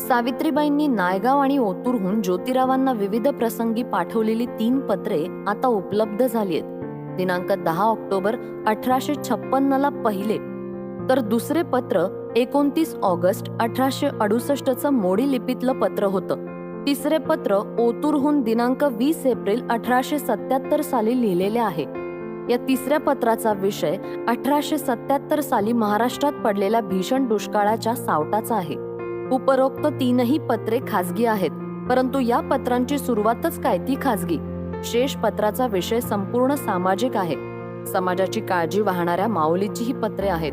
सावित्रीबाईंनी नायगाव आणि ओतूरहून ज्योतिरावांना विविध प्रसंगी पाठवलेली तीन पत्रे आता उपलब्ध झाली आहेत दिनांक दहा ऑक्टोबर अठराशे छप्पन्नला पहिले. तर दुसरे पत्र एकोणतीस ऑगस्ट अठराशे अडुसष्टचं मोडी लिपीतलं पत्र होतं. तिसरे पत्र ओतूरहून दिनांक वीस एप्रिल अठराशे सत्याहत्तर साली लिहिलेले आहे. या तिसऱ्या पत्राचा विषय अठराशे सत्याहत्तर साली महाराष्ट्रात पडलेल्या भीषण दुष्काळाच्या सावटाचा आहे. उपरोक्त तीनही पत्रे खाजगी आहेत परंतु या पत्रांची सुरुवातच काय ती खाजगी. शेष पत्राचा विषय संपूर्ण सामाजिक आहे. समाजाची काळजी वाहणाऱ्या माऊलीची ही पत्रे आहेत.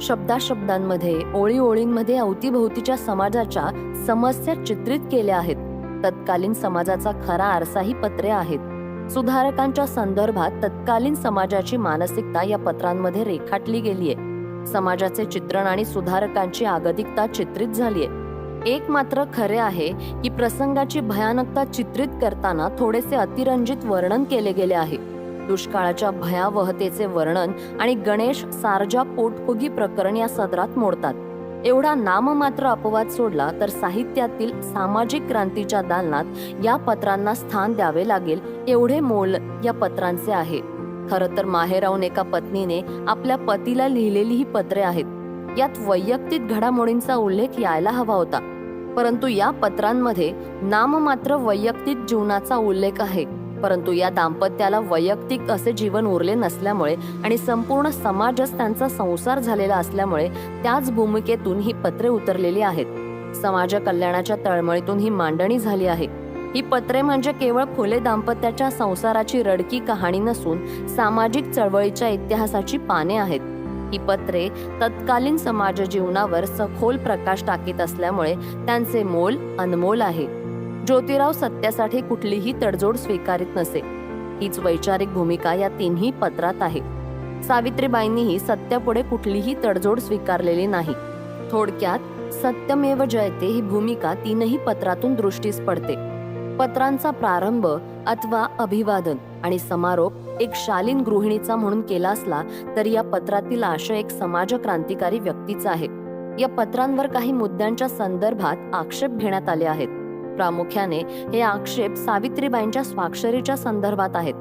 शब्दाशब्दांमध्ये ओळी ओळींमध्ये अवतीभोवतीच्या समाजाच्या समस्या चित्रित केल्या आहेत. तत्कालीन समाजाचा खरा आरसा ही पत्रे आहेत. सुधारकांच्या संदर्भात तत्कालीन समाजाची मानसिकता या पत्रांमध्ये रेखाटली गेली आहे समाजाचे चित्रण आणि सुधारकांची आगतिकता चित्रित झालीय. एक मात्र खरे आहे की प्रसंगाची भयानकता चित्रित करताना थोडेसे अतिरंजित वर्णन केले गेले आहे. दुष्काळाच्या भयावहतेचे वर्णन आणि गणेश सारजा पोटफुगी प्रकरण या सदरात मोडतात. एवढा नाममात्र अपवाद सोडला तर साहित्यातील सामाजिक क्रांतीच्या दालनात या पत्रांना स्थान द्यावे लागेल एवढे मोल या पत्रांचे आहे. खरं तर माहेराहून एका पत्नीने आपल्या पतीला लिहिलेली ही पत्रे आहेत. यात वैयक्तिक घडामोडींचा उल्लेख यायला हवा होता. परंतु या पत्रांमध्ये नाममात्र वैयक्तिक जीवनाचा उल्लेख आहे. परंतु या दाम्पत्याला वैयक्तिक असे जीवन उरले नसल्यामुळे आणि संपूर्ण समाजच त्यांचा संसार झालेला असल्यामुळे त्याच भूमिकेतून ही पत्रे उतरलेली आहेत. समाज कल्याणाच्या तळमळीतून ही मांडणी झाली आहे. ही पत्रे म्हणजे केवळ खोले दाम्पत्याच्या संसाराची रडकी कहाणी नसून सामाजिक चळवळीच्या इतिहासाची पाने आहेत. ही पत्रे तत्कालीन समाज जीवनावर सखोल प्रकाश टाकीत असल्यामुळे त्यांचे मोल अनमोल आहे. ज्योतिराव सत्यासाठी कुठलीही तडजोड स्वीकारित नसे. हीच वैचारिक भूमिका या तिन्ही पत्रात आहे. सावित्रीबाईंनीही सत्यापुढे कुठलीही तडजोड स्वीकारलेली नाही. थोडक्यात सत्यमेव जयते ही भूमिका तीनही पत्रातून दृष्टीस पडते. पत्रांचा प्रारंभ अथवा अभिवादन आणि समारोप एक शालीन गृहिणीचा म्हणून केला असला तरी या पत्रातील आशय एक समाज क्रांतिकारी व्यक्तीचा आहे. या पत्रांवर काही मुद्द्यांच्या संदर्भात आक्षेप घेण्यात आले आहेत. प्रामुख्याने हे आक्षेप सावित्रीबाईंच्या स्वाक्षरीच्या संदर्भात आहेत.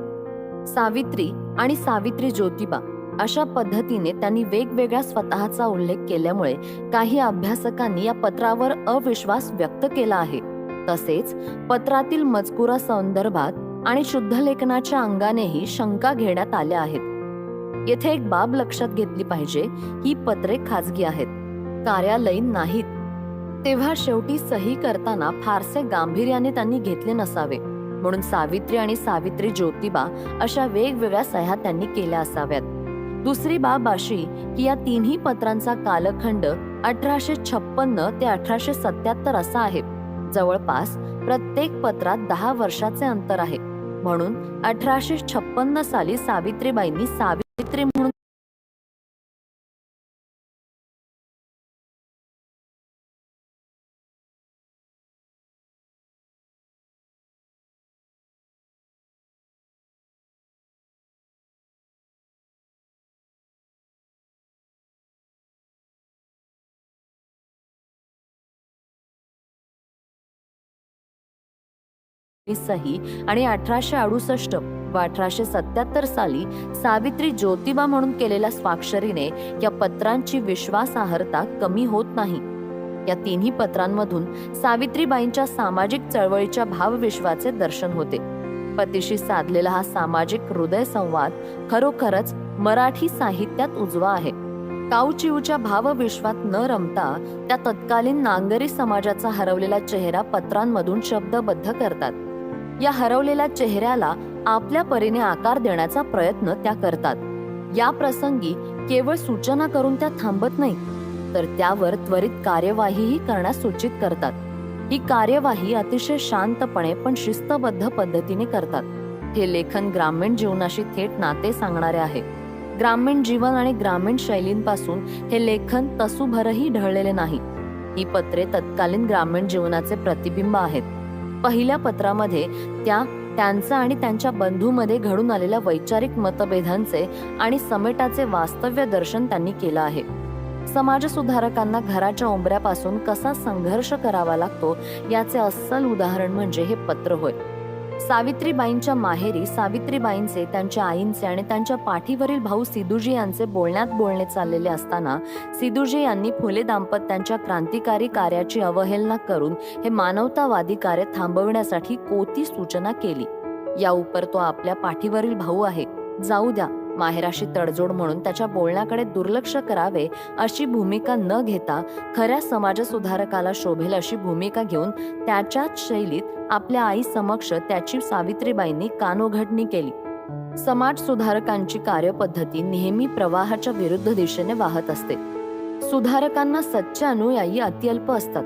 सावित्री आणि सावित्री ज्योतिबा अशा पद्धतीने त्यांनी वेगवेगळ्या स्वतःचा उल्लेख केल्यामुळे काही अभ्यासकांनी या पत्रावर अविश्वास व्यक्त केला आहे. तसेच पत्रातील मजकुरा संदर्भात आणि शुद्ध लेखनाच्या अंगानेही शंका घेण्यात आल्या आहेत. येथे एक बाब लक्षात घेतली पाहिजे ही पत्रे खाजगी आहेत. कार्यालयीन नाहीत. तेव्हा शेवटी सही करताना फारसे गांभीर्याने त्यांनी घेतले नसावे. म्हणून सावित्री आणि सावित्री ज्योतिबा अशा वेगवेगळ्या सह्या त्यांनी केल्या असाव्यात. दुसरी बाब अशी की या तिन्ही पत्रांचा कालखंड अठराशे छप्पन्न ते अठराशे सत्याहत्तर असा आहे. जवळपास प्रत्येक पत्रात दहा वर्षाचे अंतर आहे. म्हणून अठराशे छप्पन्न साली सावित्रीबाईंनी सावित्री म्हणून सही आणि अठराशे अडुसष्ट व अठराशे सत्याहत्तर साली सावित्री ज्योतिबा म्हणून केलेल्या स्वाक्षरीने या पत्रांची विश्वासार्हता कमी होत नाही. या तिन्ही पत्रांमधून सावित्रीबाईंच्या सामाजिक चळवळीच्या भावविश्वाचे दर्शन होते. पतीशी साधलेला हा सामाजिक हृदय संवाद खरोखरच मराठी साहित्यात उजवा आहे. काऊचिऊच्या भावविश्वात न रमता त्या तत्कालीन नांगरी समाजाचा हरवलेला चेहरा पत्रांमधून शब्दबद्ध करतात. या हरवलेल्या चेहऱ्याला आपल्या परीने आकार देण्याचा प्रयत्न त्या करतात. या प्रसंगी केवळ सूचना करून त्या थांबत नाही तर त्यावर त्वरित कार्यवाहीही करण्यास सूचित करतात. ही कार्यवाही अतिशय शांतपणे पण शिस्तबद्ध पद्धतीने करतात. हे लेखन ग्रामीण जीवनाशी थेट नाते सांगणारे आहे. ग्रामीण जीवन आणि ग्रामीण शैलींपासून हे लेखन तसूभरही ढळलेले नाही. ही पत्रे तत्कालीन ग्रामीण जीवनाचे प्रतिबिंब आहेत. पहिल्या पत्रामध्ये त्या त्यांचा आणि त्यांच्या बंधूमध्ये घडून आलेल्या वैचारिक मतभेदांचे आणि समेटाचे वास्तव्य दर्शन त्यांनी केलं आहे. समाजसुधारकांना घराच्या उंबऱ्यापासून कसा संघर्ष करावा लागतो याचे अस्सल उदाहरण म्हणजे हे पत्र होय. सावित्रीबाईंच्या माहेरी सावित्रीबाईंचे त्यांच्या आईंचे आणि त्यांच्या पाठीवरील भाऊ सिदूजी यांचे बोलण्यात बोलणे चाललेले असताना सिदूजी यांनी फुले दाम्पत्यांच्या क्रांतिकारी कार्याची अवहेलना करून हे मानवतावादी कार्य थांबवण्यासाठी कोती सूचना केली. या उपर तो आपल्या पाठीवरील भाऊ आहे. जाऊ द्या. माहेराशी तडजोड म्हणून त्याच्या बोलण्याकडे दुर्लक्ष करावे अशी भूमिका न घेता खऱ्या समाजसुधारकाला शोभेल अशी भूमिका घेऊन त्याच्याच शैलीत आपल्या आई समक्ष त्याची सावित्रीबाईंनी कानोघडणी केली. समाज सुधारकांची कार्यपद्धती नेहमी प्रवाहाच्या विरुद्ध दिशेने वाहत असते. सुधारकांना सच्चे अनुयायी अत्यल्प असतात.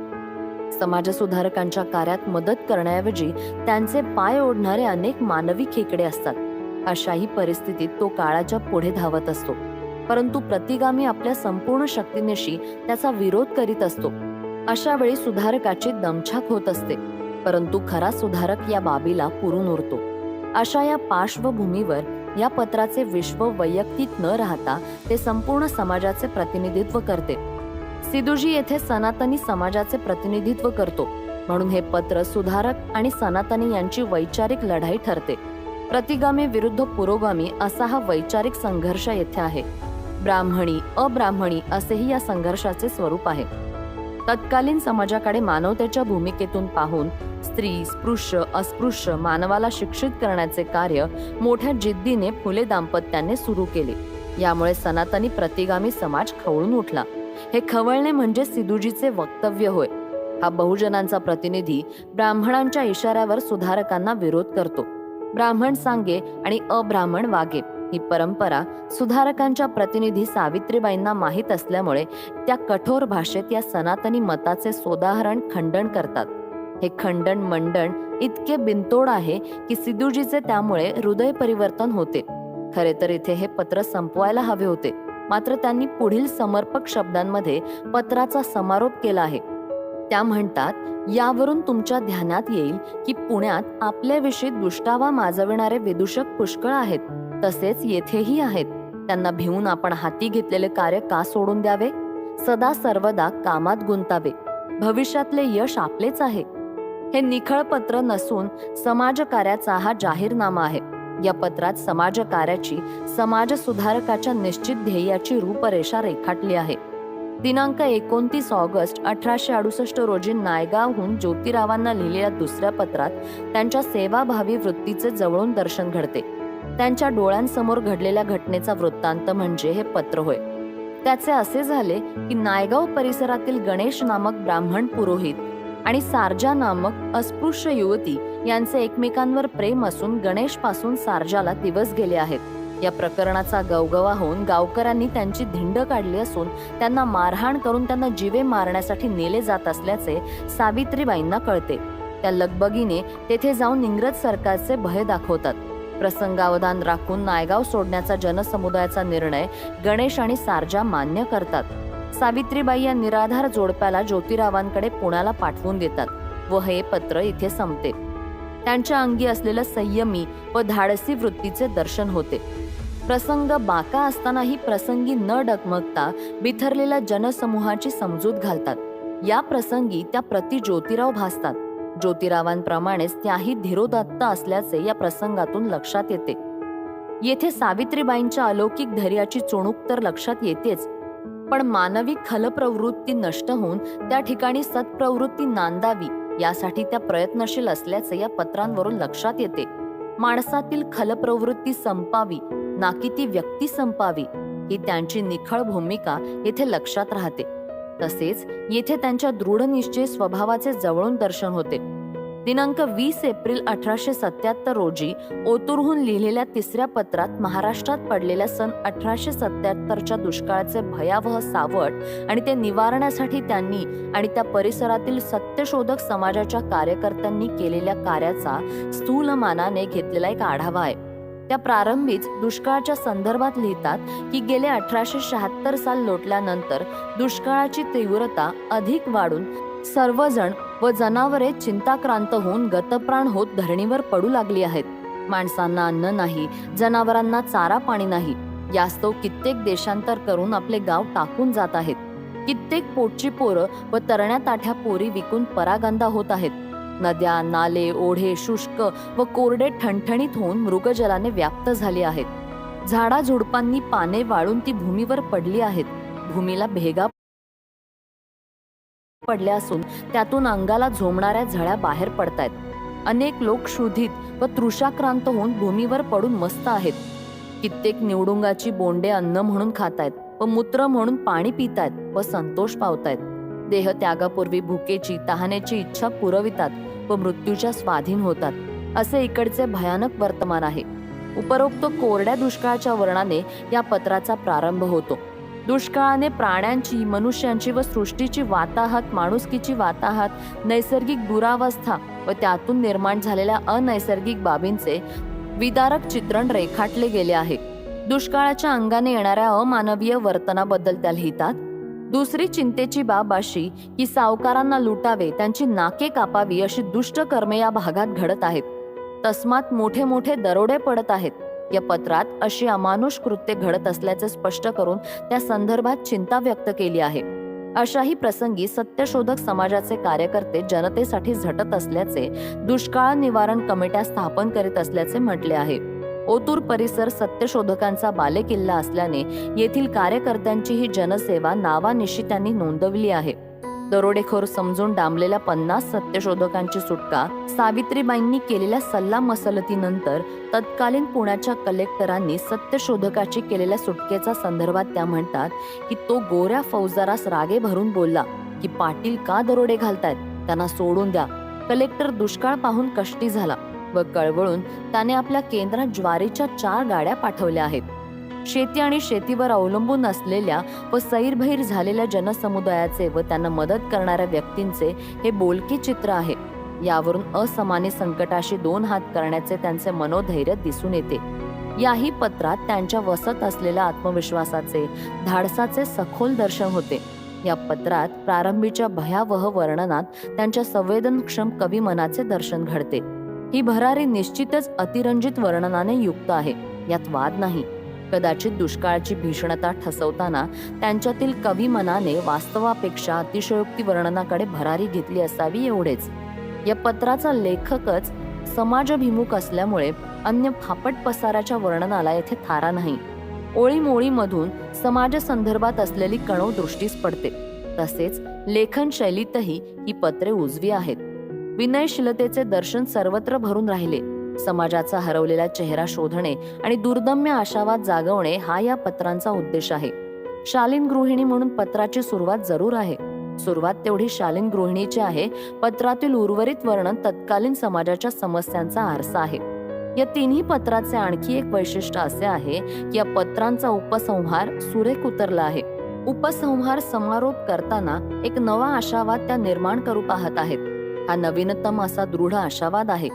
समाजसुधारकांच्या कार्यात मदत करण्याऐवजी त्यांचे पाय ओढणारे अनेक मानवी खेकडे असतात. अशाही परिस्थितीत तो काळाच्या पुढे धावत असतो. परंतु प्रतिगामी आपल्या संपूर्ण शक्तीनिशी त्याचा विरोध करीत असतो. अशा वेळी सुधारकाची दमछाक होत असते. परंतु खरा सुधारक या बाबीला पुरून उरतो. अशा या पार्श्वभूमीवर या पत्राचे विश्व वैयक्तिक न राहता ते संपूर्ण समाजाचे प्रतिनिधित्व करते. सिदुजी येथे सनातनी समाजाचे प्रतिनिधित्व करतो. म्हणून हे पत्र सुधारक आणि सनातनी यांची वैचारिक लढाई ठरते. प्रतिगामी विरुद्ध पुरोगामी असा हा वैचारिक संघर्ष येथे आहे. ब्राह्मणी अब्राह्मणी असेही या संघर्षाचे स्वरूप आहे. तत्कालीन समाजाकडे मानवतेच्या भूमिकेतून पाहून स्त्री स्पृश्य अस्पृश्य मानवाला शिक्षित करण्याचे कार्य मोठ्या जिद्दीने फुले दाम्पत्याने सुरू केले. यामुळे सनातनी प्रतिगामी समाज खवळून उठला. हे खवळणे म्हणजे सिदूजीचे वक्तव्य होय. हा बहुजनांचा प्रतिनिधी ब्राह्मणांच्या इशाऱ्यावर सुधारकांना विरोध करतो. ब्राह्मण सांगे आणि अब्राह्मण वागे. ही परंपरा सुधारकांच्या प्रतिनिधी सावित्रीबाईंना माहीत असल्यामुळे त्या कठोर भाषेत या सनातनी मताचे सोदाहरण खंडन करतात. हे खंडन मंडन इतके बिनतोड आहे की सिद्धूजीचे त्यामुळे हृदय परिवर्तन होते. खरे तर इथे हे पत्र संपवायला हवे होते. मात्र त्यांनी पुढील समर्पक शब्दांमध्ये पत्राचा समारोप केला आहे. त्या म्हणतात यावरून तुमच्या ध्यानात येईल की पुण्यात आपल्याविषयी दुष्टावा माजविणारे विदूषक पुष्कळ आहेत. तसेच येथेही आहेत. त्यांना भिवून आपण हाती घेतलेले कार्य का सोडून द्यावे? सदा सर्वदा कामात गुंतावे. भविष्यातले यश आपलेच आहे. हे निखळ पत्र नसून समाजकार्याचा हा जाहीरनामा आहे. या पत्रात समाजकार्याची समाज सुधारकाच्या निश्चित ध्येयाची रूपरेषा रेखाटली आहे. दिनांक एकोणतीस ऑगस्ट अठराशे अडुसष्ट रोजी नायगावहून ज्योतिरावांना लिहिलेल्या दुसऱ्या पत्रात त्यांच्या सेवाभावी वृत्तीचे जवळून दर्शन घडते. त्यांच्या डोळ्यांसमोर घडलेल्या घटनेचा वृत्तांत म्हणजे हे पत्र होय. त्याचे असे झाले की नायगाव परिसरातील गणेश नामक ब्राह्मण पुरोहित आणि सारजा नामक अस्पृश्य युवती यांचे एकमेकांवर प्रेम असून गणेशपासून सारजाला दिवस गेले आहेत. या प्रकरणाचा गवगवा होऊन गावकऱ्यांनी त्यांची धिंड काढली असून त्यांना मारहाण करून त्यांना जीवे मारण्यासाठी नेले जात असल्याचे सावित्रीबाईंना कळते. त्या लगबगीने तेथे जाऊन इंग्रज सरकारचे भय दाखवतात. प्रसंगावधान राखून नायगाव सोडण्याचा जनसमुदायाचा निर्णय गणेश आणि सारजा मान्य करतात. सावित्रीबाई या निराधार जोडप्याला ज्योतिरावांकडे पुण्याला पाठवून देतात व हे पत्र इथे संपते. त्यांच्या अंगी असलेलं संयमी व धाडसी वृत्तीचे दर्शन होते. प्रसंग बाका असतानाही प्रसंगी न डगमगता बिथरलेल्या जनसमूहाची समजूत घालतात. या प्रसंगी त्या प्रति ज्योतिराव भासतात. ज्योतिरावांप्रमाणेच त्याही धीरोदत्त असल्याचे या प्रसंगातून लक्षात येते. येथे सावित्रीबाईंच्या अलौकिक धैर्याची चोणूक तर लक्षात येतेच पण मानवी खलप्रवृत्ती नष्ट होऊन त्या ठिकाणी सत्प्रवृत्ती नांदावी यासाठी त्या प्रयत्नशील असल्याचे या पत्रांवरून लक्षात येते. माणसातील खलप्रवृत्ती संपावी ना की ती व्यक्ती संपावी. ही त्यांची निखळ भूमिका येथे लक्षात राहते. तसेच येथे त्यांच्या दृढ निश्चय स्वभावाचे जवळून दर्शन होते. दिनांक वीस एप्रिल अठराशे सत्याहत्तर रोजी ओतूरहून लिहिलेल्या तिसऱ्या पत्रात महाराष्ट्रात पडलेल्या सन अठराशे सत्याहत्तरच्या दुष्काळाचे भयावह सावट आणि ते निवारण्यासाठी त्यांनी आणि त्या परिसरातील सत्यशोधक समाजाच्या कार्यकर्त्यांनी केलेल्या कार्याचा स्थूल मानाने घेतलेला एक आढावा आहे. त्या प्रारंभीच दुष्काळाच्या संदर्भात लिहितात की गेले अठराशे शहात्तर साल लोटल्यानंतर दुष्काळाची तीव्रता अधिक वाढून सर्वजण व जनावरे चिंताक्रांत होऊन गतप्राण होत धरणीवर पडू लागली आहेत. माणसांना अन्न नाही जनावरांना चारा पाणी नाही. यास्तव कित्येक देशांतर करून आपले गाव टाकून जात आहेत. कित्येक पोटची पोरं व तरण्या ताठ्या पोरी विकून परागंदा होत आहेत. नद्या नाले ओढे शुष्क व कोरडे ठणठणीत होऊन मृगजलाने व्याप्त झाले आहेत. झाडा झुडपांनी पाने वाळून ती भूमीवर पडली आहेत. भूमीला भेगा पडल्या असून त्यातून अंगाला झोमणाऱ्या झळ्या बाहेर पडतायत. अनेक लोक शुद्धीत व तृषाक्रांत होऊन भूमीवर पडून मस्त आहेत. कित्येक निवडुंगाची बोंडे अन्न म्हणून खातायत व मूत्र म्हणून पाणी पितायत व संतोष पावतायत. देह त्यागापूर्वी भुकेची तहानेची इच्छा पुरवितात. व मृत्यूच्या स्वाधीन होतात असे इकडचे भयानक वर्तमान आहे. उपरोक्त कोरड्या दुष्काळाच्या वर्णाने या पत्राचा प्रारंभ होतो. दुष्काळाने प्राण्यांची मनुष्यांची व सृष्टीची वाताहत माणुसकीची वाताहत नैसर्गिक दुरावस्था व त्यातून निर्माण झालेल्या अनैसर्गिक बाबींचे विदारक चित्रण रेखाटले गेले आहे. दुष्काळाच्या अंगाने येणाऱ्या अमानवीय वर्तनाबद्दल त्या लिहितात दुसरी चिंतेची बाब अशी की सावकारांना लुटावे त्यांची नाके कापावी अशी दुष्ट कर्मे या भागात घडत आहेत. तस्मात मोठे मोठे दरोडे पडत आहेत. या पत्रात अशी अमानुष कृत्य घडत असल्याचे स्पष्ट करून त्या संदर्भात चिंता व्यक्त केली आहे. अशाही प्रसंगी सत्यशोधक समाजाचे कार्यकर्ते जनतेसाठी झटत असल्याचे दुष्काळ निवारण कमिट्या स्थापन करीत असल्याचे म्हटले आहे. ओतूर परिसर सत्यशोधकांचा बालेकिल्ला असल्याने येथील कार्यकर्त्यांची ही जनसेवा नावानिशी त्यांनी नोंदवली आहे. दरोडेखोर समजून डांबलेल्या पन्नास सत्यशोधकांची सुटका सावित्रीबाईंनी केलेल्या सल्ला मसलतीनंतर तत्कालीन पुण्याच्या कलेक्टरांनी सत्यशोधकाची केलेल्या सुटकेचा संदर्भात त्या म्हणतात की तो गोऱ्या फौजदारास रागे भरून बोलला की पाटील का दरोडे घालतायत? त्यांना सोडून द्या. कलेक्टर दुष्काळ पाहून कष्टी झाला. व कळवळून त्याने आपल्या केंद्रात ज्वारीच्या चार गाड्या पाठवल्या आहेत. शेती आणि शेतीवर अवलंबून असलेल्या व सैरभैर झालेल्या जनसमुदायाचे व त्यांना मदत करणाऱ्या व्यक्तींचे हे बोलके चित्र आहे. यावरून असमानी संकटाशी दोन हात करण्याचे त्यांचे मनोधैर्य दिसून येते. याही पत्रात त्यांच्या वसत असलेल्या आत्मविश्वासाचे धाडसाचे सखोल दर्शन होते. या पत्रात प्रारंभीच्या भयावह वर्णनात त्यांच्या संवेदनक्षम कवी मनाचे दर्शन घडते. ही भरारी निश्चितच अतिरंजित वर्णनाने युक्त आहे. यात वाद नाही. कदाचित दुष्काळाची भीषणता ठसवताना त्यांच्यातील कवी मनाने वास्तवापेक्षा अतिशयोक्ती वर्णनाकडे भरारी घेतली असावी एवढेच. या पत्राचा लेखकच समाजभिमुख असल्यामुळे अन्य फापट पसाराच्या वर्णनाला येथे थारा नाही. ओळीमोळीमधून समाज संदर्भात असलेली कणव दृष्टीस पडते. तसेच लेखनशैलीतही ही पत्रे उजवी आहेत. विनयशीलतेचे दर्शन सर्वत्र भरून राहिले. समाजाचा हरवलेला चेहरा शोधणे आणि दुर्दम्य आशावाद जागवणे हा या पत्रांचा उद्देश आहे. शालीन गृहिणी म्हणून पत्राची सुरुवात जरूर आहे. सुरुवात तेवढी शालीन गृहिणीची आहे. पत्रातील उर्वरित वर्णन तत्कालीन समाजाच्या समस्यांचा आरसा आहे. या तिन्ही पत्राचे आणखी एक वैशिष्ट्य असे आहे की या पत्रांचा उपसंहार सुरेख उतरला आहे. उपसंहार समारोप करताना एक नवा आशावाद त्या निर्माण करू पाहत आहेत. हा नवीनतम असा दृढ आशावाद आहे.